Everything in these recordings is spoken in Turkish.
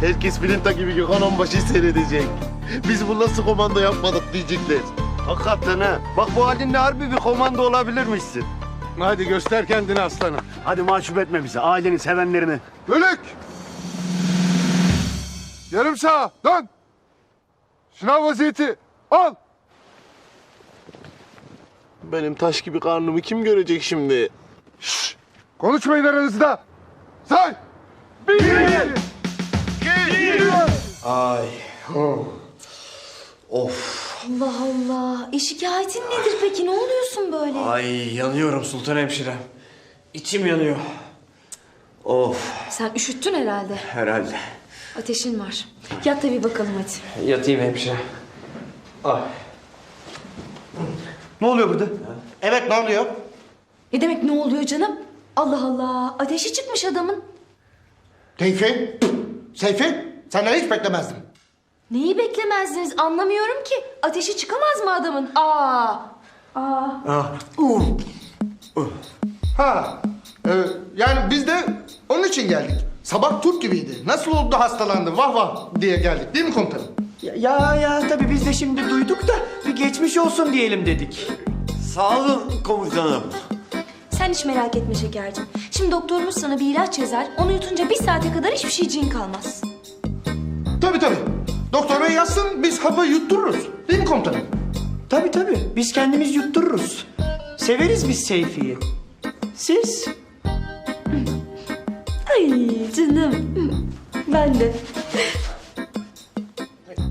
Herkes Filinta gibi Gökhan Onbaşı'yı seyredecek. Biz bu nasıl komando yapmadık diyecekler. Hakikaten ha. Bak bu halinle harbi bir komando olabilirmişsin. Hadi göster kendini aslanım. Hadi mahcup etme bizi, aileni, sevenlerini. Bölük! Yarım sağa, dön! Şınav vaziyeti, al! Benim taş gibi karnımı kim görecek şimdi? Konuşmayın aranızda! Say! Bir! Allah Allah. E şikayetin nedir peki? Ne oluyorsun böyle? Ay yanıyorum Sultan Hemşirem. İçim yanıyor. Of Sen üşüttün herhalde. herhalde. Ateşin var. Yat da bir bakalım hadi. Yatayım hemşire. Ay. Ne oluyor burada? Evet ne oluyor? Ne demek ne oluyor canım? Allah Allah. Ateşi çıkmış adamın. Seyfi, Seyfi senden hiç beklemezdim. Neyi beklemezdiniz anlamıyorum ki. Ateşi çıkamaz mı adamın? Aa. Aa. Ha, e, yani biz de onun için geldik. Sabah Türk gibiydi. Nasıl oldu da hastalandı vah vah diye geldik değil mi komutanım? Ya ya, ya tabii biz de şimdi duyduk da bir geçmiş olsun diyelim dedik. Sağ olun komutanım. Sen hiç merak etme şekercim. Şimdi doktorumuz sana bir ilaç yazar. Onu yutunca bir saate kadar hiçbir şeyciğin kalmaz. Tabii tabii. Doktor bey yazsın biz hapı yuttururuz. Değil mi komutanım? Tabii tabii biz kendimiz yuttururuz. Severiz biz Seyfi'yi. Siz? Ay canım. Ben de.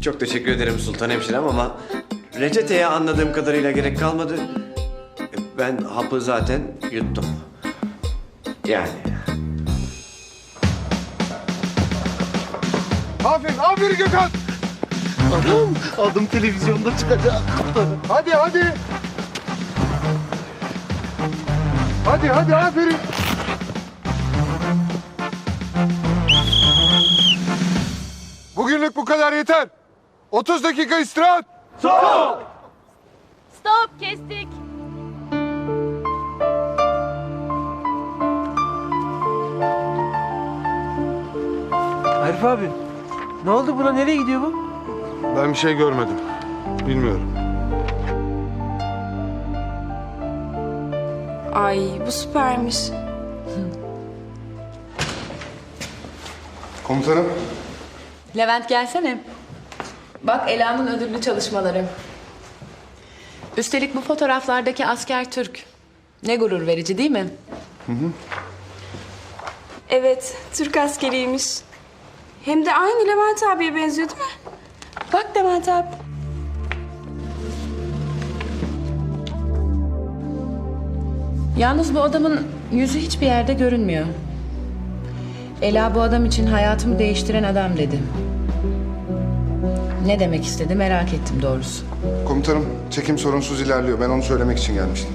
Çok teşekkür ederim Sultan Hemşirem ama reçeteye anladığım kadarıyla gerek kalmadı. Ben hapı zaten yuttum. Yani. Aferin, aferin Gökhan! Anam adım televizyonda çıkacak. Hadi, hadi! Hadi, hadi, aferin! Bugünlük bu kadar yeter. 30 dakika istirahat. Stop kestik. Arif abi ne oldu buna nereye gidiyor bu? Ben bir şey görmedim. Bilmiyorum. Ay bu süpermiş. Komutanım. Levent gelsene. Bak Ela'nın ödüllü çalışmaları. Üstelik bu fotoğraflardaki asker Türk. Ne gurur verici değil mi? Evet Türk askeriymiş. Hem de aynı Levent abiye benziyor değil mi? Bak Levent abi. Yalnız bu adamın yüzü hiçbir yerde görünmüyor. Ela bu adam için hayatımı değiştiren adam dedi. Ne demek istedi merak ettim doğrusu. Komutanım, çekim sorunsuz ilerliyor. Ben onu söylemek için gelmiştim.